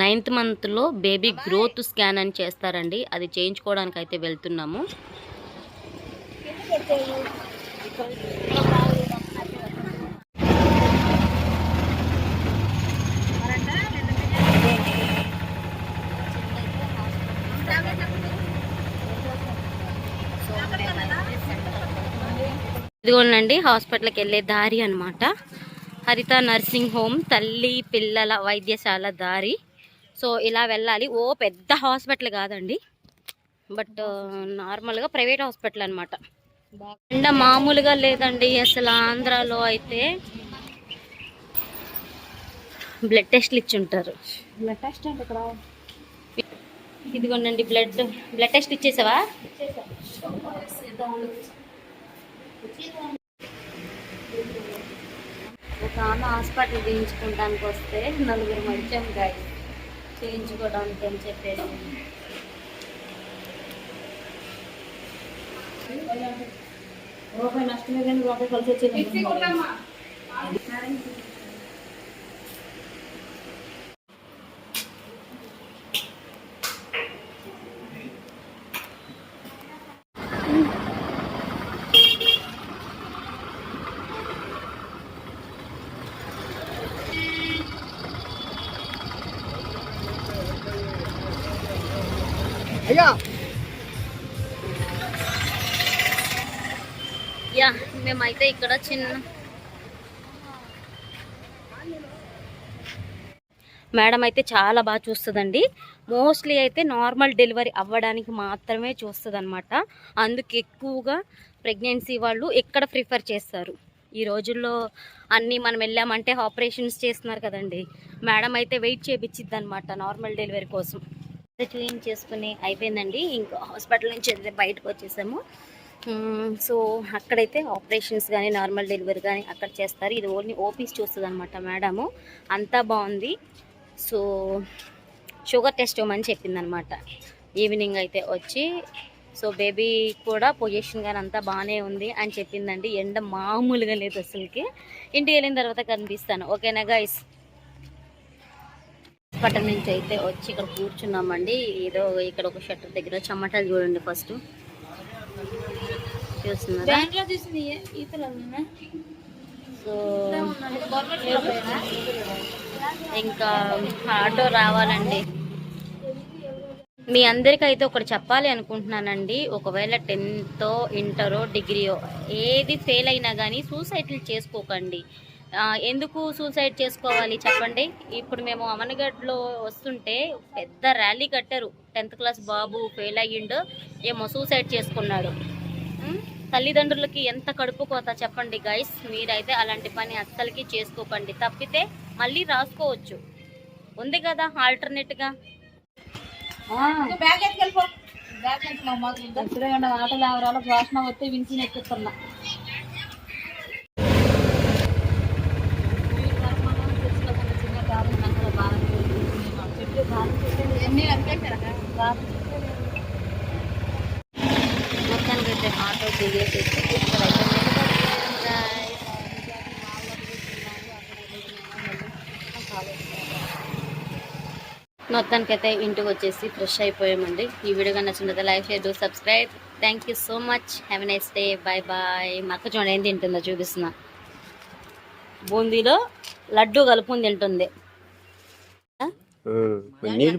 Ninth మంత్లో baby growth scan అని చేస్తారండి. అది చేయించుకోవడానికి అయితే వెళ్తున్నాము. ఇదిగోనండి హాస్పిటల్కి వెళ్ళే దారి అనమాట హరిత నర్సింగ్ హోమ్ తల్లి పిల్లల వైద్యశాల దారి. సో ఇలా వెళ్ళాలి. ఓ పెద్ద హాస్పిటల్ కాదండి. బట్ నార్మల్గా ప్రైవేట్ హాస్పిటల్ అనమాట ఎండ మామూలుగా లేదండి అసలు ఆంధ్రాలో అయితే. బ్లడ్ టెస్ట్లు ఇచ్చి ఉంటారు బ్లడ్ టెస్ట్ అంటే ఇక్కడ? ఇదిగోనండి బ్లడ్. Blood test ఇచ్చేసావా? ఒక ఆమె హాస్పిటల్ చేయించుకోవడానికి వస్తే నలుగురు మంచం గాయ చేయించుకోవడానికి అని చెప్పేసి. రూపాయి నష్టమే కానీ రూపాయి కలిసి వచ్చేది యా మేమైతే ఇక్కడ చిన్న మేడం అయితే చాలా బాగా చూస్తుందండి. మోస్ట్లీ అయితే నార్మల్ డెలివరీ అవ్వడానికి మాత్రమే చూస్తుంది అనమాట అందుకు ఎక్కువగా ప్రెగ్నెన్సీ వాళ్ళు ఎక్కడ ప్రిఫర్ చేస్తారు? ఈ రోజుల్లో అన్నీ మనం వెళ్ళామంటే ఆపరేషన్స్ చేస్తున్నారు కదండి. మేడం అయితే వెయిట్ చేయించిద్ది అనమాట నార్మల్ డెలివరీ కోసం. క్లీన్ చేసుకుని అయిపోయిందండి. ఇంకా హాస్పిటల్ నుంచి అయితే బయటకు వచ్చేసాము. సో అక్కడైతే ఆపరేషన్స్ కానీ నార్మల్ డెలివరీ కానీ అక్కడ చేస్తారు. ఇది ఓన్లీ ఓపీస్ చూస్తుంది అనమాట మేడము. అంతా బాగుంది. సో షుగర్ టెస్ట్ ఇవ్వమని చెప్పిందనమాట ఈవినింగ్ అయితే వచ్చి సో బేబీ కూడా పొజిషన్ కానీ అంతా బాగానే ఉంది అని చెప్పిందండి. ఎండ మామూలుగా లేదు అసలుకి. ఇంటికి వెళ్ళిన తర్వాత కనిపిస్తాను. ఓకేనా గైస్ హాస్పిటల్ నుంచి అయితే వచ్చి ఇక్కడ కూర్చున్నామండి. ఏదో ఇక్కడ ఒక షట్టర్ దగ్గర చమ్మటాలు చూడండి ఫస్ట్. చూస్తున్నారా? సో ఇంకా ఆటో రావాలండి. మీ అందరికైతే ఒకటి చెప్పాలి అనుకుంటున్నానండి. ఒకవేళ టెన్త్ ఇంటరో డిగ్రీయో ఏది ఫెయిల్ అయినా కానీ సూసైడ్లు చేసుకోకండి. ఎందుకు సూసైడ్ చేసుకోవాలి చెప్పండి? ఇప్పుడు మేము అమనగడ్లో వస్తుంటే పెద్ద ర్యాలీ కట్టారు. టెన్త్ క్లాస్ బాబు ఫెయిల్ అయ్యిండు ఏమో సూసైడ్ చేసుకున్నాడు? తల్లిదండ్రులకి ఎంత కడుపు కోత చెప్పండి గైస్ మీరైతే అలాంటి పని అస్సలకి చేసుకోకండి. తప్పితే మళ్ళీ రాసుకోవచ్చు. ఉంది కదా ఆల్టర్నేట్గా బ్యాగ్ ఎత్తుకెళ్ళిపో. బ్యాగ్ మాకు ఆటలు ఎవరాలో ఘోషణ వస్తే వినిసి మొత్తానికైతే ఆటో దిగేసి ఇక్కడైతే మొత్తానికైతే ఇంటికి వచ్చేసి ఫ్రెష్ అయిపోయామండి. ఈ వీడియో కానీ నచ్చినట్లయితే like share do subscribe thank you so much have nice day bye bye మక్క చూడండి ఏం తింటుందో చూపిస్తున్నా. బూందీలో లడ్డు కలుపుని తింటుంది. నీళ్ళు